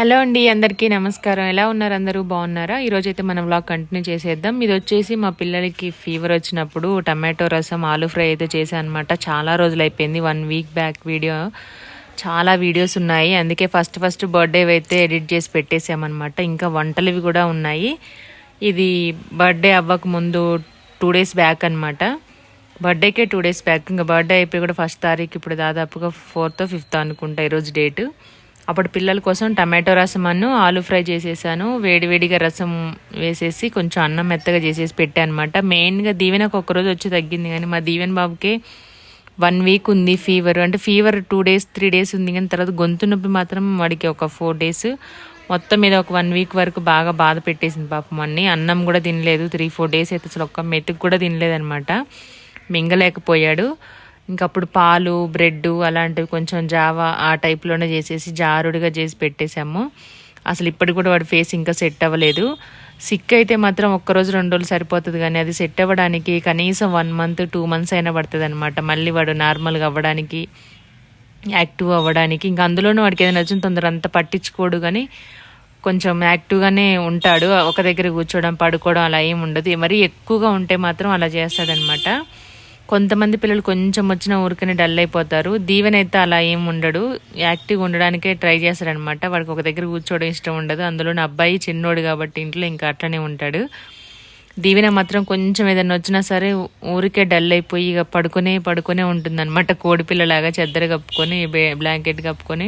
Hello అండి అందరికీ నమస్కారం. ఎలా ఉన్నారు అందరూ? బాగున్నారా? ఈరోజు అయితే మనం వ్లాగ్ కంటిన్యూ చేసేద్దాం. ఇది వచ్చేసి మా పిల్లలకి ఫీవర్ వచ్చినప్పుడు టమాటో రసం ఆలూ ఫ్రై అయితే చేశాను అనమాట చాలా రోజులు అయిపోయింది వన్ వీక్ బ్యాక్ వీడియో. చాలా వీడియోస్ ఉన్నాయి. అందుకే ఫస్ట్ ఫస్ట్ బర్త్డే అయితే ఎడిట్ చేసి పెట్టేసామన్నమాట. ఇంకా వంటలవి కూడా ఉన్నాయి. ఇది బర్త్డే అవ్వక ముందు టూ డేస్ బ్యాక్ అనమాట బర్త్డేకే టూ డేస్ బ్యాక్. ఇంకా బర్త్డే అయిపోయి కూడా ఫస్ట్ తారీఖు ఇప్పుడు దాదాపుగా ఫోర్త్ ఫిఫ్త్ అనుకుంటా ఈరోజు డేటు. అప్పుడు పిల్లల కోసం టమాటో రసం అన్ను ఆలు ఫ్రై చేసేసాను. వేడివేడిగా రసం వేసేసి కొంచెం అన్నం మెత్తగా చేసేసి పెట్టాను అనమాట మెయిన్గా దీవెనకు ఒకరోజు వచ్చి తగ్గింది కానీ మా దీవెన బాబుకి వన్ వీక్ ఉంది ఫీవర్. అంటే fever two days three days ఉంది కానీ తర్వాత గొంతు నొప్పి మాత్రం వాడికి ఒక ఫోర్ డేస్. మొత్తం మీద ఒక వన్ వీక్ వరకు బాగా బాధ పెట్టేసింది పాపం అన్ని. అన్నం కూడా తినలేదు. త్రీ ఫోర్ డేస్ అయితే అసలు ఒక్క మెతుకు కూడా తినలేదనమాట మింగలేకపోయాడు. ఇంకప్పుడు పాలు బ్రెడ్ అలాంటివి కొంచెం జావా ఆ టైప్లోనే చేసేసి జారుడుగా చేసి పెట్టేశాము అసలు ఇప్పటికి కూడా వాడి ఫేస్ ఇంకా సెట్ అవ్వలేదు. సిక్ అయితే మాత్రం ఒక్కరోజు రెండు రోజులు సరిపోతుంది కానీ అది సెట్ అవ్వడానికి కనీసం వన్ మంత్ టూ మంత్స్ అయినా పడుతుంది అనమాట మళ్ళీ వాడు నార్మల్గా అవ్వడానికి యాక్టివ్ అవ్వడానికి. ఇంకా అందులోనూ వాడికి ఏదైనా వచ్చిన తొందర అంత పట్టించుకోడు కానీ కొంచెం యాక్టివ్గానే ఉంటాడు. ఒక దగ్గర కూర్చోవడం పడుకోవడం అలా ఏమి ఉండదు. మరీ ఎక్కువగా ఉంటే మాత్రం అలా చేస్తాడనమాట కొంతమంది పిల్లలు కొంచెం వచ్చిన ఊరికనే డల్ అయిపోతారు. దీవెన అయితే అలా ఏం ఉండడు. యాక్టివ్గా ఉండడానికే ట్రై చేస్తాడనమాట వాడికి ఒక దగ్గర కూర్చోవడం ఇష్టం ఉండదు. అందులో నా అబ్బాయి చిన్నోడు కాబట్టి ఇంట్లో ఇంకా అట్లనే ఉంటాడు. దీవెన మాత్రం కొంచెం ఏదైనా వచ్చినా సరే ఊరికే డల్ అయిపోయి ఇక పడుకునే పడుకునే ఉంటుంది అనమాట కోడిపిల్లలాగా చెద్దరు కప్పుకొని బ్లాంకెట్ కప్పుకొని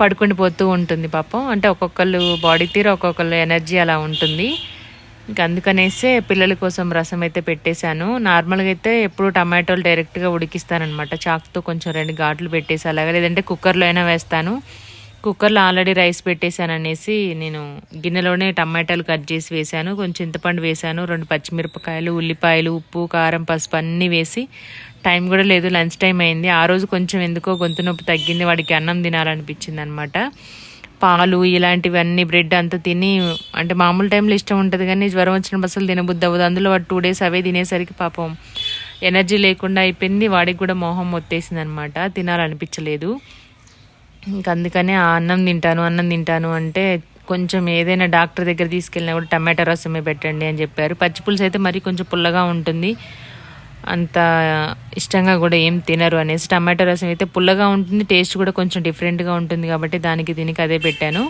పడుకొని పోతూ ఉంటుంది పాపం. అంటే ఒక్కొక్కళ్ళు బాడీ తీరు ఒక్కొక్కళ్ళు ఎనర్జీ అలా ఉంటుంది. ఇంకా అందుకనేసే పిల్లల కోసం రసం అయితే పెట్టేశాను. నార్మల్గా అయితే ఎప్పుడు టమాటోలు డైరెక్ట్గా ఉడికిస్తానమాట చాకుతో కొంచెం రెండు ఘాట్లు పెట్టేసి అలాగే లేదంటే కుక్కర్లో అయినా వేస్తాను. కుక్కర్లో ఆల్రెడీ రైస్ పెట్టేశాను అనేసి నేను గిన్నెలోనే టమాటాలు కట్ చేసి వేశాను. కొంచెం చింతపండు వేశాను రెండు పచ్చిమిరపకాయలు ఉల్లిపాయలు ఉప్పు కారం పసుపు అన్నీ వేసి టైం కూడా లేదు లంచ్ టైం అయింది. ఆ రోజు కొంచెం ఎందుకో గొంతు నొప్పి తగ్గింది వాడికి అన్నం తినాలనిపించింది అనమాట పాలు ఇలాంటివన్నీ బ్రెడ్ అంతా తిని అంటే మామూలు టైంలో ఇష్టం ఉంటుంది కానీ జ్వరం వచ్చినప్పుడు అసలు తినబుద్ధి అవ్వదు. అందులో వాడు టూ డేస్ అవే తినేసరికి పాపం ఎనర్జీ లేకుండా అయిపోయింది. వాడికి కూడా మొహం వచ్చేసింది అనమాట తినాలనిపించలేదు. ఇంక అందుకనే ఆ అన్నం తింటాను అన్నం తింటాను అంటే కొంచెం ఏదైనా డాక్టర్ దగ్గర తీసుకెళ్ళినా కూడా టమాటా రసమే పెట్టండి అని చెప్పారు. పచ్చిపులుసు అయితే మరీ కొంచెం పుల్లగా ఉంటుంది. అంత ఇష్టంగా కూడా ఏం తినరు అనేసి టమాటో రసం అయితే పుల్లగా ఉంటుంది టేస్ట్ కూడా కొంచెం డిఫరెంట్గా ఉంటుంది కాబట్టి దానికి దీనికి అదే పెట్టాను.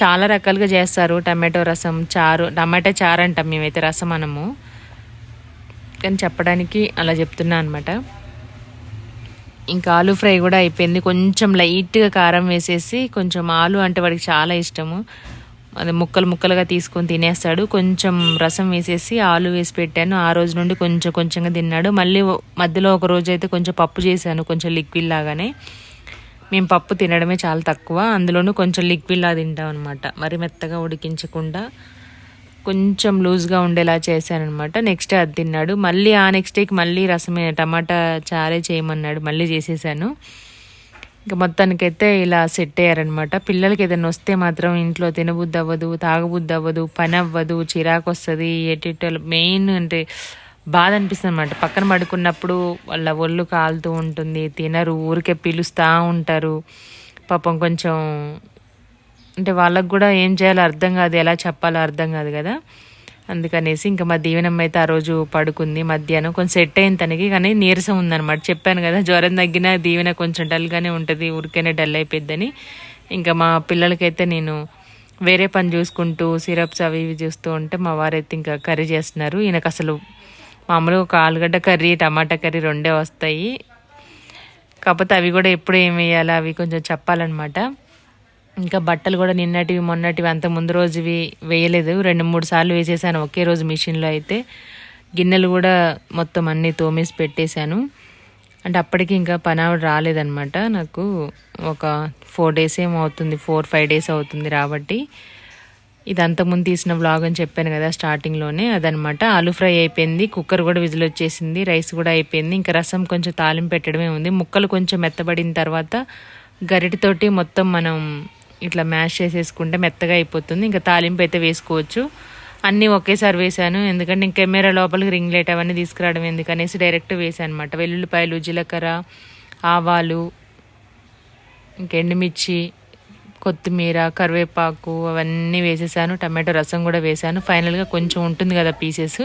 చాలా రకాలుగా చేస్తారు టమాటో రసం చారు టమాటా చారు అంటాం మేమైతే రసం అనము కానీ చెప్పడానికి అలా చెప్తున్నా అనమాట ఇంకా ఆలు ఫ్రై కూడా అయిపోయింది. కొంచెం లైట్గా కారం వేసేసి కొంచెం ఆలు అంటే వాడికి చాలా ఇష్టము. అది ముక్కలు ముక్కలుగా తీసుకొని తినేస్తాడు. కొంచెం రసం వేసేసి ఆలు వేసి పెట్టాను. ఆ రోజు నుండి కొంచెం కొంచెంగా తిన్నాడు. మళ్ళీ మధ్యలో ఒక రోజు అయితే కొంచెం పప్పు చేశాను. కొంచెం లిక్విడ్ లాగానే. మేము పప్పు తినడమే చాలా తక్కువ. అందులోనూ కొంచెం లిక్విడ్ లాగా తింటాం అనమాట మరి మెత్తగా ఉడికించకుండా కొంచెం లూజ్గా ఉండేలా చేశానమాట నెక్స్ట్ అది తిన్నాడు. మళ్ళీ ఆ నెక్స్ట్ డేకి మళ్ళీ రసమే టమాటా చారే చేయమన్నాడు. మళ్ళీ చేసేసాను. ఇంకా మొత్తానికైతే ఇలా సెట్ అయ్యారనమాట పిల్లలకి ఏదైనా వస్తే మాత్రం ఇంట్లో తినబుద్ధి అవ్వదు తాగబుద్ధి అవ్వదు పని అవ్వదు చిరాకు వస్తుంది ఎటు మెయిన్ అంటే బాధ అనిపిస్తుంది అనమాట పక్కన పడుకున్నప్పుడు వాళ్ళ ఒళ్ళు కాలుతూ ఉంటుంది తినరు ఊరికే పిలుస్తూ ఉంటారు. పాపం కొంచెం అంటే వాళ్ళకు కూడా ఏం చేయాలో అర్థం కాదు ఎలా చెప్పాలో అర్థం కాదు కదా. అందుకనేసి ఇంకా మా దీవెనమ్మ అయితే ఆ రోజు పడుకుంది. మధ్యాహ్నం కొంచెం సెట్ అయింది తనకి కానీ నీరసం ఉందన్నమాట. చెప్పాను కదా జ్వరం తగ్గిన దీవెన కొంచెం డల్గానే ఉంటుంది ఊరికైనా డల్ అయిపోద్దని ఇంకా మా పిల్లలకైతే నేను వేరే పని చూసుకుంటూ సిరప్స్ అవి ఇవి చూస్తూ ఉంటే మా వారైతే ఇంకా కర్రీ చేస్తున్నారు. ఈయనకు అసలు మామూలుగా ఒక ఆలుగడ్డ కర్రీ టమాటా కర్రీ రెండే వస్తాయి. కాకపోతే అవి కూడా ఎప్పుడు ఏమి వేయాలి అవి కొంచెం చెప్పాలన్నమాట. ఇంకా బట్టలు కూడా నిన్నటివి మొన్నటివి అంత ముందు రోజువి వేయలేదు. రెండు మూడు సార్లు వేసేసాను. ఒకే రోజు మిషన్లో అయితే గిన్నెలు కూడా మొత్తం అన్నీ తోమేసి పెట్టేశాను. అంటే అప్పటికి ఇంకా పనావిడ రాలేదనమాట నాకు ఒక ఫోర్ డేస్ ఏమవుతుంది అవుతుంది ఫోర్ ఫైవ్ డేస్ అవుతుంది రాబట్టి. ఇది అంతకుముందు తీసిన బ్లాగ్ అని చెప్పాను కదా స్టార్టింగ్లోనే. అదనమాట ఆలు ఫ్రై అయిపోయింది కుక్కర్ కూడా విజిల్ వచ్చేసింది రైస్ కూడా అయిపోయింది. ఇంకా రసం కొంచెం తాలింపు పెట్టడమే ఉంది. ముక్కలు కొంచెం మెత్తబడిన తర్వాత గరిటితోటి మొత్తం మనం ఇట్లా మ్యాష్ చేసేసుకుంటే మెత్తగా అయిపోతుంది. ఇంకా తాలింపు అయితే వేసుకోవచ్చు. అన్నీ ఒకేసారి వేసాను ఎందుకంటే ఇంక కెమెరా లోపలికి రింగ్ లైట్ అవన్నీ తీసుకురావడం ఎందుకనేసి డైరెక్ట్ వేసాను అనమాట వెల్లుల్లిపాయలు జీలకర్ర ఆవాలు ఇంక ఎండుమిర్చి కొత్తిమీర కరివేపాకు అవన్నీ వేసేసాను. టమాటో రసం కూడా వేసాను ఫైనల్గా కొంచెం ఉంటుంది కదా పీసెస్.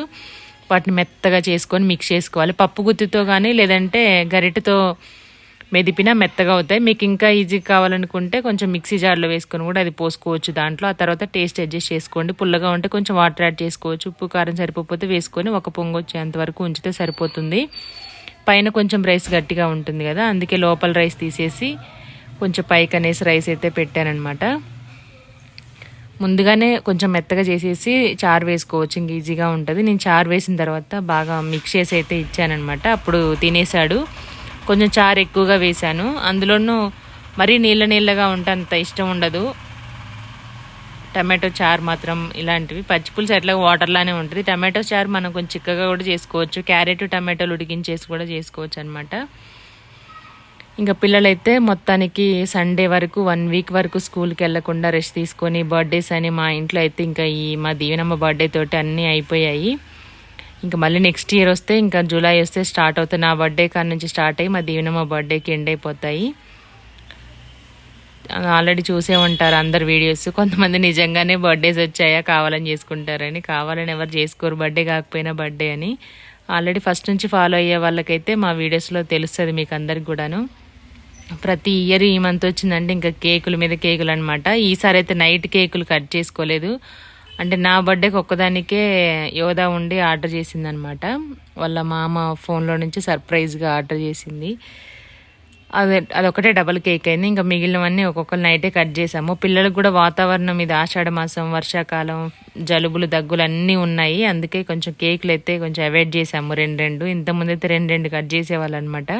వాటిని మెత్తగా చేసుకొని మిక్స్ చేసుకోవాలి. పప్పు గుత్తితో కానీ లేదంటే గరిటతో మెదిపినా మెత్తగా అవుతాయి. మీకు ఇంకా ఈజీ కావాలనుకుంటే కొంచెం మిక్సీ జార్లో వేసుకొని కూడా అది పోసుకోవచ్చు దాంట్లో. ఆ తర్వాత టేస్ట్ అడ్జస్ట్ చేసుకోండి. పుల్లగా ఉంటే కొంచెం వాటర్ యాడ్ చేసుకోవచ్చు. ఉప్పు కారం సరిపోతే వేసుకొని ఒక పొంగు వచ్చేంత వరకు ఉంచితే సరిపోతుంది. పైన కొంచెం రైస్ గట్టిగా ఉంటుంది కదా అందుకే లోపల రైస్ తీసేసి కొంచెం పైకి అనేసి రైస్ అయితే పెట్టానమాట ముందుగానే కొంచెం మెత్తగా చేసేసి చారు వేసుకోవచ్చు. ఇంక ఈజీగా ఉంటుంది. నేను చారు వేసిన తర్వాత బాగా మిక్స్ చేసి అయితే ఇచ్చానమాట అప్పుడు తినేసాడు కొంచెం చారు ఎక్కువగా వేశాను. అందులోనూ మరీ నీళ్ళ నీళ్ళగా ఉంటే అంత ఇష్టం ఉండదు. టమాటో చారు మాత్రం ఇలాంటివి. పచ్చిపులుసు ఎట్లా వాటర్లానే ఉంటుంది. టమాటో చారు మనం కొంచెం చిక్కగా కూడా చేసుకోవచ్చు. క్యారెట్ టమాటోలు ఉడికించేసి కూడా చేసుకోవచ్చు అనమాట ఇంకా పిల్లలైతే మొత్తానికి సండే వరకు వన్ వీక్ వరకు స్కూల్కి వెళ్ళకుండా రెస్ట్ తీసుకొని బర్త్డేస్ అని మా ఇంట్లో అయితే ఇంకా ఈ మా దీవెనమ్మ బర్త్డే తోటి అన్నీ అయిపోయాయి. ఇంకా మళ్ళీ నెక్స్ట్ ఇయర్ వస్తే ఇంకా జూలై వస్తే స్టార్ట్ అవుతాయి నా బర్త్డే కాడ నుంచి స్టార్ట్ అయ్యి మా దీవెన మా బర్త్డేకి ఎండ్ అయిపోతాయి. ఆల్రెడీ చూసే ఉంటారు అందరు వీడియోస్ కొంతమంది నిజంగానే బర్త్డేస్ వచ్చాయా కావాలని చేసుకుంటారని. కావాలని ఎవరు చేసుకోరు బర్త్డే కాకపోయినా బర్త్డే అని. ఆల్రెడీ ఫస్ట్ నుంచి ఫాలో అయ్యే వాళ్ళకైతే మా వీడియోస్లో తెలుస్తుంది మీకు అందరికి కూడాను. ప్రతి ఇయర్ ఈ మంత్ వచ్చిందంటే ఇంకా కేకుల మీద కేకులు అనమాట ఈసారి అయితే నైట్ కేకులు కట్ చేసుకోలేదు. అంటే నా బర్త్డేకి ఒక్కదానికే యోధా ఉండి ఆర్డర్ చేసింది అనమాట వాళ్ళ మామ ఫోన్లో నుంచి సర్ప్రైజ్గా ఆర్డర్ చేసింది. అది అదొకటే డబల్ కేక్ అయింది. ఇంకా మిగిలినవన్నీ ఒక్కొక్కరు నైటే కట్ చేసాము పిల్లలకు కూడా వాతావరణం ఇది ఆషాఢ మాసం వర్షాకాలం జలుబులు దగ్గులు అన్నీ ఉన్నాయి. అందుకే కొంచెం కేకులు అయితే కొంచెం అవాయిడ్ చేసాము రెండు రెండు. ఇంతకుముందు అయితే రెండు రెండు కట్ చేసేవాళ్ళు అనమాట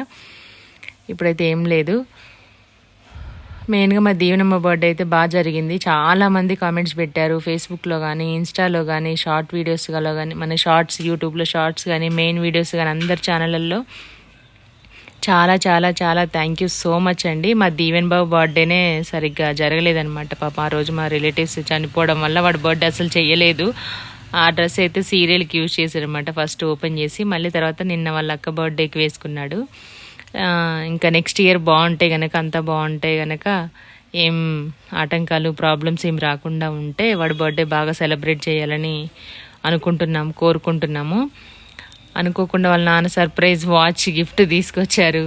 ఇప్పుడైతే ఏం లేదు. మెయిన్గా మా దీవెనమ్మ బర్త్డే అయితే బాగా జరిగింది. చాలామంది కామెంట్స్ పెట్టారు. ఫేస్బుక్లో కానీ ఇన్స్టాలో కానీ షార్ట్ వీడియోస్లో కానీ మన షార్ట్స్ యూట్యూబ్లో షార్ట్స్ కానీ మెయిన్ వీడియోస్ కానీ అందరి ఛానళ్ళల్లో చాలా చాలా చాలా థ్యాంక్ యూ సో మచ్ అండి. మా దీవెన్ బాబు బర్త్డేనే సరిగ్గా జరగలేదనమాట పాప ఆ రోజు మా రిలేటివ్స్ చనిపోవడం వల్ల వాడు బర్త్డే అసలు చేయలేదు ఆ డ్రెస్ అయితే సీరియల్కి యూజ్ చేశారనమాట ఫస్ట్ ఓపెన్ చేసి మళ్ళీ తర్వాత నిన్న వాళ్ళ అక్క బర్త్డేకి వేసుకున్నాడు. ఇంకా నెక్స్ట్ ఇయర్ బాగుంటే కనుక అంతా బాగుంటే కనుక ఏం ఆటంకాలు ప్రాబ్లమ్స్ ఏం రాకుండా ఉంటే వాడి బర్త్డే బాగా సెలబ్రేట్ చేయాలని అనుకుంటున్నాము కోరుకుంటున్నాము. అనుకోకుండా వాళ్ళ నాన్న సర్ప్రైజ్ వాచ్ గిఫ్ట్ తీసుకొచ్చారు.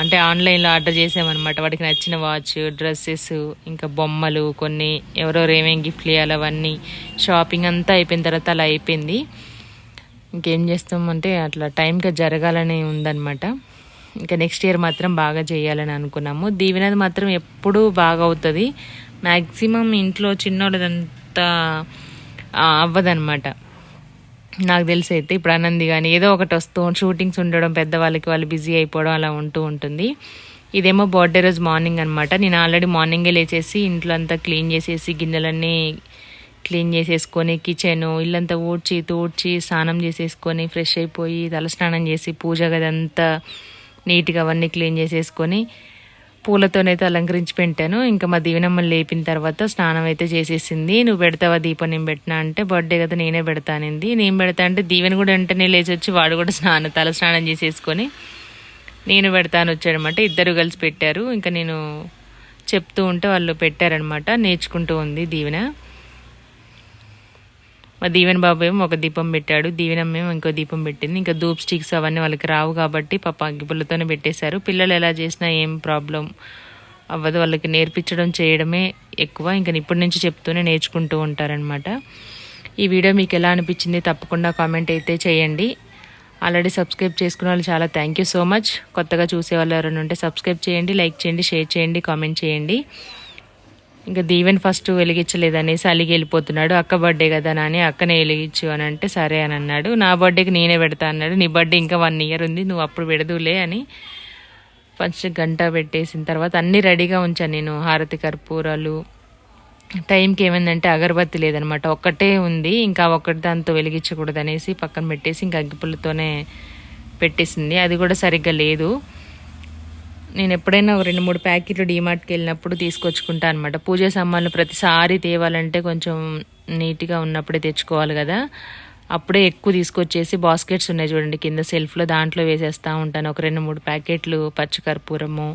అంటే ఆన్లైన్లో ఆర్డర్ చేసామన్నమాట. వాడికి నచ్చిన వాచ్ డ్రెస్సెస్ ఇంకా బొమ్మలు కొన్ని ఎవరెవరు ఏమేమి గిఫ్ట్లు ఇవ్వాలి అవన్నీ షాపింగ్ అంతా అయిపోయిన తర్వాత అలా అయిపోయింది. ఇంకేం చేస్తామంటే అట్లా టైంగా జరగాలని ఉందన్నమాట. ఇంకా నెక్స్ట్ ఇయర్ మాత్రం బాగా చేయాలని అనుకున్నాము. దీవెనది మాత్రం ఎప్పుడూ బాగా అవుతుంది మ్యాక్సిమం ఇంట్లో చిన్నోళ్ళదంతా అవ్వదనమాట నాకు తెలిసి అయితే ఇప్పుడు ఆనంది కానీ ఏదో ఒకటి వస్తూ షూటింగ్స్ ఉండడం పెద్దవాళ్ళకి వాళ్ళు బిజీ అయిపోవడం అలా ఉంటూ ఉంటుంది. ఇదేమో బర్త్డే రోజు మార్నింగ్ అనమాట నేను ఆల్రెడీ మార్నింగే లేచేసి ఇంట్లో అంతా క్లీన్ చేసేసి గిన్నెలన్నీ క్లీన్ చేసేసుకొని కిచెను ఇల్లంతా ఊడ్చి తూడ్చి స్నానం చేసేసుకొని ఫ్రెష్ అయిపోయి తలస్నానం చేసి పూజ గదంతా నీట్గా అవన్నీ క్లీన్ చేసేసుకొని పూలతోనైతే అలంకరించి పెట్టాను. ఇంకా మా దీవెనమ్మని లేపిన తర్వాత స్నానం అయితే చేసేసింది. నువ్వు పెడతావా దీపం? నేను పెట్టినా అంటే బర్త్డే కదా నేనే పెడతానింది నేను పెడతా అంటే దీవెన కూడా వెంటనే లేచి వచ్చి వాడు కూడా స్నానం తల స్నానం చేసేసుకొని నేను పెడతాను వచ్చాడనమాట. ఇద్దరు కలిసి పెట్టారు. ఇంకా నేను చెప్తూ ఉంటే వాళ్ళు పెట్టారనమాట. నేర్చుకుంటూ ఉంది దీవెన. మా దీవెన బాబు ఏమో ఒక దీపం పెట్టాడు దీవెనమ్మేమో ఇంకో దీపం పెట్టింది. ఇంకా ధూప్ స్టిక్స్ అవన్నీ వాళ్ళకి రావు కాబట్టి పాప అగ్గిపుల్లతోనే పెట్టేశారు. పిల్లలు ఎలా చేసినా ఏం ప్రాబ్లం అవ్వదు. వాళ్ళకి నేర్పించడం చేయడమే ఎక్కువ. ఇంకా ఇప్పటి నుంచి చెప్తూనే నేర్చుకుంటూ ఉంటారనమాట ఈ వీడియో మీకు ఎలా అనిపించింది తప్పకుండా కామెంట్ అయితే చేయండి. ఆల్రెడీ సబ్స్క్రైబ్ చేసుకున్న వాళ్ళు చాలా థ్యాంక్ యూ సో మచ్. కొత్తగా చూసే వాళ్ళు ఎవరైనా ఉంటే సబ్స్క్రైబ్ చేయండి లైక్ చేయండి షేర్ చేయండి కామెంట్ చేయండి. ఇంకా దీవెన్ ఫస్ట్ వెలిగించలేదనేసి అలిగి వెళ్ళిపోతున్నాడు. అక్క బర్త్డే కదా నాని అక్కనే వెలిగించు అని అంటే సరే అని అన్నాడు. నా బర్త్డేకి నేనే పెడతా అన్నాడు. నీ బర్త్డే ఇంకా వన్ ఇయర్ ఉంది నువ్వు అప్పుడు పెడదులే అని ఫస్ట్ గంట పెట్టేసిన తర్వాత అన్నీ రెడీగా ఉంచాను నేను. హారతి కర్పూరాలు. టైంకి ఏమైందంటే అగరబత్తి లేదనమాట. ఒక్కటే ఉంది ఇంకా ఒక్కటి దాంతో వెలిగించకూడదు అనేసి పక్కన పెట్టేసి ఇంకా అగ్గిపుల్లతోనే పెట్టేసింది. అది కూడా సరిగ్గా లేదు. నేను ఎప్పుడైనా ఒక రెండు మూడు ప్యాకెట్లు డీమార్ట్కి వెళ్ళినప్పుడు తీసుకొచ్చుకుంటా అనమాట పూజ సామాన్లు ప్రతిసారి తేవాలంటే కొంచెం నీట్గా ఉన్నప్పుడే తెచ్చుకోవాలి కదా. అప్పుడే ఎక్కువ తీసుకొచ్చేసి బాస్కెట్స్ ఉన్నాయి చూడండి కింద సెల్ఫ్లో దాంట్లో వేసేస్తూ ఉంటాను. ఒక రెండు మూడు ప్యాకెట్లు పచ్చికర్పూరము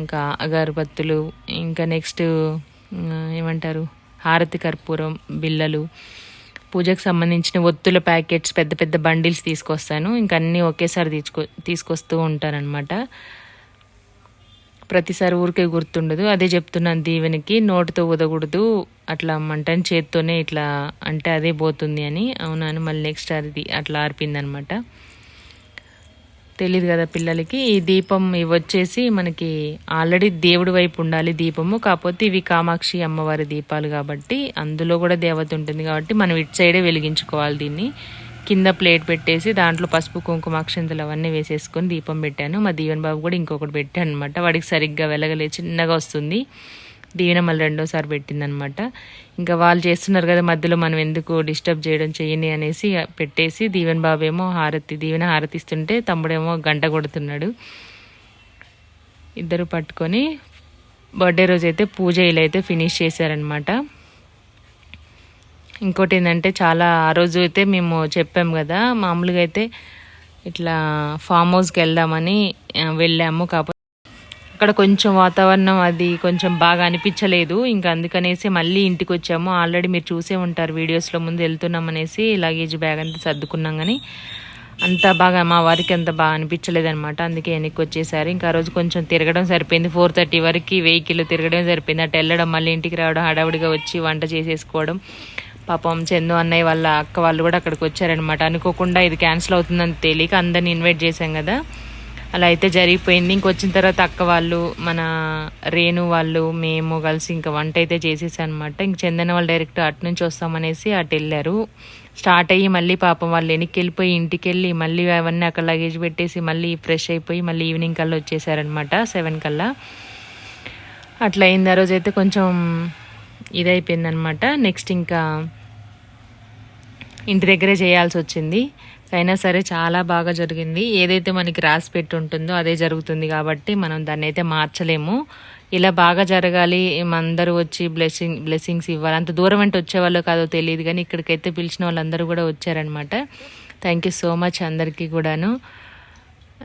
ఇంకా అగరబత్తులు ఇంకా నెక్స్ట్ ఏమంటారు హారతి కర్పూరం బిళ్ళలు పూజకు సంబంధించిన ఒత్తుల ప్యాకెట్స్ పెద్ద పెద్ద బండిల్స్ తీసుకొస్తాను. ఇంకా అన్నీ ఒకేసారి తీసుకొ తీసుకొస్తూ ఉంటానన్నమాట. ప్రతిసారి ఊరికే గుర్తుండదు. అదే చెప్తున్నాను దీవెనికి నోటితో ఊదకూడదు అట్లా మంటని చేత్తోనే ఇట్లా అంటే అదే పోతుంది అని. అవునాను మళ్ళీ నెక్స్ట్ అది అట్లా ఆర్పిందనమాట తెలియదు కదా పిల్లలకి. ఈ దీపం ఇవి వచ్చేసి మనకి ఆల్రెడీ దేవుడి వైపు ఉండాలి దీపము. కాకపోతే ఇవి కామాక్షి అమ్మవారి దీపాలు కాబట్టి అందులో కూడా దేవత ఉంటుంది కాబట్టి మనం ఇటు సైడే వెలిగించుకోవాలి దీన్ని. కింద ప్లేట్ పెట్టేసి దాంట్లో పసుపు కుంకుమ అక్షంతలు అవన్నీ వేసేసుకొని దీపం పెట్టాను. మా దీవెన్ బాబు కూడా ఇంకొకటి పెట్టాను అనమాట వాడికి సరిగ్గా వెలగలే చిన్నగా వస్తుంది. దీవెన మళ్ళీ రెండోసారి పెట్టిందనమాట. ఇంకా వాళ్ళు చేస్తున్నారు కదా మధ్యలో మనం ఎందుకు డిస్టర్బ్ చేయడం చేయని అనేసి పెట్టేసి దీవెన్ బాబు ఏమో హారతి దీవెన హారతి ఇస్తుంటే తమ్ముడేమో గంట కొడుతున్నాడు. ఇద్దరు పట్టుకొని బర్త్డే రోజు అయితే పూజ ఇలా అయితే ఫినిష్ చేశారనమాట. ఇంకోటి ఏంటంటే చాలా ఆ రోజు అయితే మేము చెప్పాము కదా మామూలుగా అయితే ఇట్లా ఫామ్ హౌస్కి వెళ్దామని వెళ్ళాము కాకపోతే అక్కడ కొంచెం వాతావరణం అది కొంచెం బాగా అనిపించలేదు ఇంకా అందుకనేసి మళ్ళీ ఇంటికి వచ్చాము ఆల్రెడీ మీరు చూసే ఉంటారు వీడియోస్లో ముందు వెళ్తున్నాం అనేసి లగేజ్ బ్యాగ్ అంతా సర్దుకున్నాం కానీ అంత బాగా మా వారికి అంత బాగా అనిపించలేదనమాట అందుకే వెనక్కి వచ్చేసారు ఇంకా రోజు కొంచెం తిరగడం సరిపోయింది. ఫోర్ థర్టీ వరకు వెహికల్ తిరగడం సరిపోయింది. అటు వెళ్ళడం మళ్ళీ ఇంటికి రావడం హడావుడిగా వచ్చి వంట చేసేసుకోవడం పాపం చందు అన్నయ్య వాళ్ళ అక్క వాళ్ళు కూడా అక్కడికి వచ్చారనమాట అనుకోకుండా ఇది క్యాన్సిల్ అవుతుందని తెలియక అందరిని ఇన్వైట్ చేశాం కదా. అలా అయితే జరిగిపోయింది. ఇంకొచ్చిన తర్వాత అక్క వాళ్ళు మన రేణు వాళ్ళు మేము కలిసి ఇంకా వంట అయితే చేసేసానమాట ఇంక చందన వాళ్ళు డైరెక్ట్ అటు నుంచి వస్తామనేసి అటు వెళ్ళారు. స్టార్ట్ అయ్యి మళ్ళీ పాపం వాళ్ళు వెనక్కి వెళ్ళిపోయి ఇంటికి వెళ్ళి మళ్ళీ అవన్నీ అక్కడ లగేజ్ పెట్టేసి మళ్ళీ ఫ్రెష్ అయిపోయి మళ్ళీ ఈవినింగ్ కల్లా వచ్చేసారనమాట సెవెన్ కల్లా. అట్లా అయింది. ఆ రోజు అయితే కొంచెం ఇదైపోయిందనమాట నెక్స్ట్ ఇంకా ఇంటి దగ్గరే చేయాల్సి వచ్చింది. అయినా సరే చాలా బాగా జరిగింది. ఏదైతే మనకి రాసి పెట్టి ఉంటుందో అదే జరుగుతుంది కాబట్టి మనం దాన్ని అయితే మార్చలేము. ఇలా బాగా జరగాలి. అందరూ వచ్చి బ్లెస్సింగ్ బ్లెస్సింగ్స్ ఇవ్వాలి. అంత దూరం అంటే వచ్చేవాళ్ళు కాదో తెలియదు కానీ ఇక్కడికైతే పిలిచిన వాళ్ళందరూ కూడా వచ్చారనమాట థ్యాంక్ యూ సో మచ్ అందరికీ కూడాను.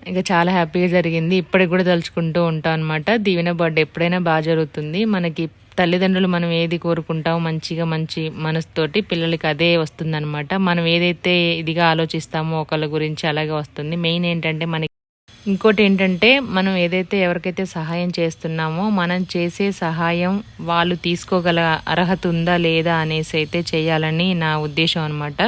ఇంకా చాలా హ్యాపీగా జరిగింది. ఇప్పటికి కూడా తలుచుకుంటూ ఉంటాం అనమాట దీవెన బర్త్డే ఎప్పుడైనా బాగా జరుగుతుంది. మనకి తల్లిదండ్రులు మనం ఏది కోరుకుంటామో మంచిగా మంచి మనసుతోటి పిల్లలకి అదే వస్తుందన్నమాట. మనం ఏదైతే ఇదిగా ఆలోచిస్తామో ఒకళ్ళ గురించి అలాగే వస్తుంది. మెయిన్ ఏంటంటే మనకి ఇంకోటి ఏంటంటే మనం ఏదైతే ఎవరికైతే సహాయం చేస్తున్నామో మనం చేసే సహాయం వాళ్ళు తీసుకోగల అర్హత ఉందా లేదా అనేసి అయితే చేయాలని నా ఉద్దేశం అనమాట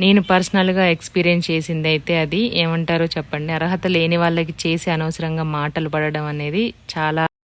నేను పర్సనల్గా ఎక్స్పీరియన్స్ చేసింది అయితే అది. ఏమంటారో చెప్పండి. అర్హత లేని వాళ్ళకి చేసి అనవసరంగా మాటలు పడడం అనేది చాలా